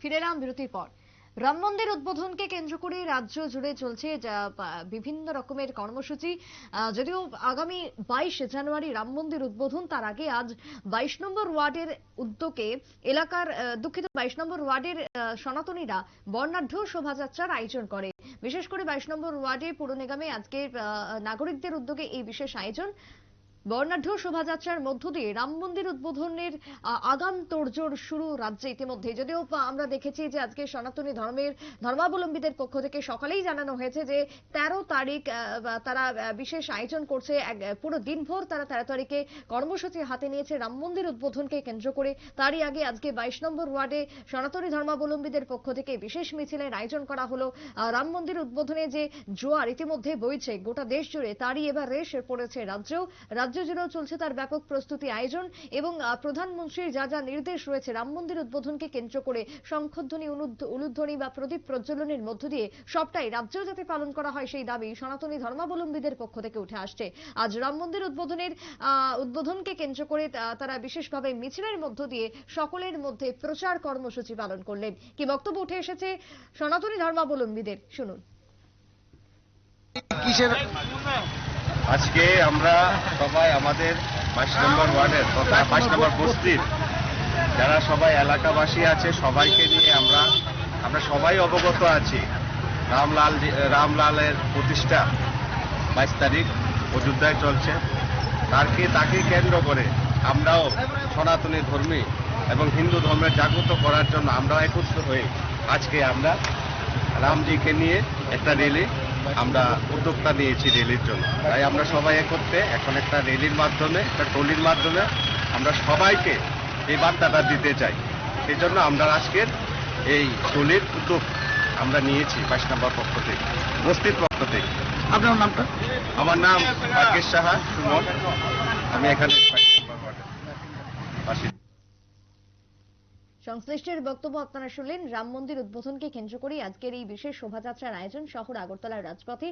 ফিরে এলাম বিরতির পর। রাম মন্দির উদ্বোধনকে কেন্দ্র করে রাজ্য জুড়ে চলছে বিভিন্ন রকমের কর্মসূচি। যদিও আগামী বাইশ জানুয়ারি রাম মন্দির উদ্বোধন, তার আগে আজ বাইশ নম্বর ওয়ার্ডের উদ্যোগে এলাকার দুঃখিত, বাইশ নম্বর ওয়ার্ডের সনাতনীরা বর্ণাঢ্য শোভাযাত্রার আয়োজন করে। বিশেষ করে বাইশ নম্বর ওয়ার্ডে পুর নিগমে আজকে নাগরিকদের উদ্যোগে এই বিশেষ আয়োজন। বর্ণাঢ্য শোভাযাত্রার মধ্য দিয়ে রাম মন্দির উদ্বোধনের আগাম তোড়জোড় শুরু রাজ্যে ইতিমধ্যে। যদিও আমরা দেখেছি যে আজকে সনাতনী ধর্মের ধর্মাবলম্বীদের পক্ষ থেকে সকালেই জানানো হয়েছে যে তেরো তারিখ তারা বিশেষ আয়োজন করছে এক- পুরো দিনভর তারা তেরো তারিখে কর্মসূচি হাতে নিয়েছে রাম মন্দির উদ্বোধনকে কেন্দ্র করে। তারই আগে আজকে বাইশ নম্বর ওয়ার্ডে সনাতনী ধর্মাবলম্বীদের পক্ষ থেকে বিশেষ মিছিলের আয়োজন করা হলো। রাম মন্দির উদ্বোধনে যে জোয়ার ইতিমধ্যে বইছে গোটা দেশ জুড়ে, তারই এবার রেশ পড়েছে রাজ্যেও। রাজ্য জুড়েও চলছে তার ব্যাপক প্রস্তুতি আয়োজন এবং প্রধানমন্ত্রীর যা যা নির্দেশ রয়েছে, রাম মন্দির উদ্বোধনকে কেন্দ্র করে শঙ্খধ্বনি উলুধ্বনি বা প্রদীপ প্রজ্বলনের মধ্য দিয়ে সবটাই রাজ্যেও যাতে পালন করা হয় সেই দাবি সনাতনী ধর্মাবলম্বীদের পক্ষ থেকে উঠে আসছে। আজ রাম মন্দির উদ্বোধনের উদ্বোধনকে কেন্দ্র করে তারা বিশেষভাবে মিছিলের মধ্য দিয়ে সকলের মধ্যে প্রচার কর্মসূচি পালন করলেন। কি বক্তব্য উঠে এসেছে সনাতনী ধর্মাবলম্বীদের? শুনুন। আজকে আমরা সবাই আমাদের বাইশ নম্বর ওয়ার্ডের তথা বাইশ নম্বর বস্তির যারা সবাই এলাকাবাসী আছে সবাইকে নিয়ে আমরা আমরা সবাই অবগত আছি। রামলাল রামলালের প্রতিষ্ঠা বাইশ তারিখ অযোধ্যায় চলছে। তাকে তাকে কেন্দ্র করে আমরাও সনাতনী ধর্মী এবং হিন্দু ধর্মের জাগ্রত করার জন্য আমরাও একত্র হয়ে আজকে আমরা রামজিকে নিয়ে একটা র্যালি আমরা উদ্যোক্তা নিয়েছি র্যালির জন্য। তাই আমরা সবাই একত্রে এখন একটা র্যালির মাধ্যমে একটা টলির মাধ্যমে আমরা সবাইকে এই বার্তাটা দিতে চাই। সেই জন্য আমরা আজকের এই টলির উদ্যোগ আমরা নিয়েছি বাইশ নম্বর পক্ষ থেকে বস্তির পক্ষ থেকে। আপনার নামটা? আমার নাম রাকেশ সাহা সুমন। আমি এখানে বাইশ নম্বর সংশ্লিষ্টের বক্তব্য আপনারা শুনলেন। রাম মন্দির উদ্বোধনকে কেন্দ্র করে আজকের এই বিশেষ শোভাযাত্রার আয়োজন শহর আগরতলার রাজপথে।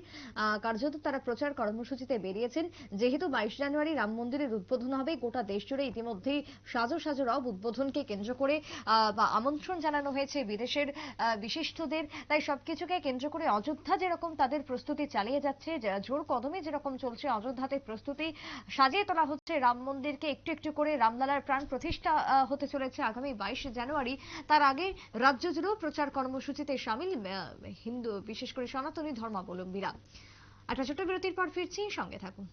কার্যত তারা প্রচার কর্মসূচিতে বেরিয়েছেন। যেহেতু বাইশ জানুয়ারি রাম মন্দিরের উদ্বোধন হবে, গোটা দেশ জুড়ে ইতিমধ্যেই সাজো সাজো রব উদ্বোধনকে কেন্দ্র করে বা আমন্ত্রণ জানানো হয়েছে বিদেশের বিশিষ্টদের। তাই সবকিছুকে কেন্দ্র করে অযোধ্যা যেরকম তাদের প্রস্তুতি চালিয়ে যাচ্ছে জোর কদমে যেরকম চলছে অযোধ্যাতে প্রস্তুতি, সাজিয়ে তোলা হচ্ছে রাম মন্দিরকে। একটু একটু করে রামলালার প্রাণ প্রতিষ্ঠা হতে চলেছে আগামী বাইশ জানুয়ারি। তার আগে রাজ্য জুড়েও প্রচার কর্মসূচিতে সামিল হিন্দু, বিশেষ করে সনাতনী ধর্মাবলম্বীরা। একটা ছোট বিরতির পর ফিরছি, সঙ্গে থাকুন।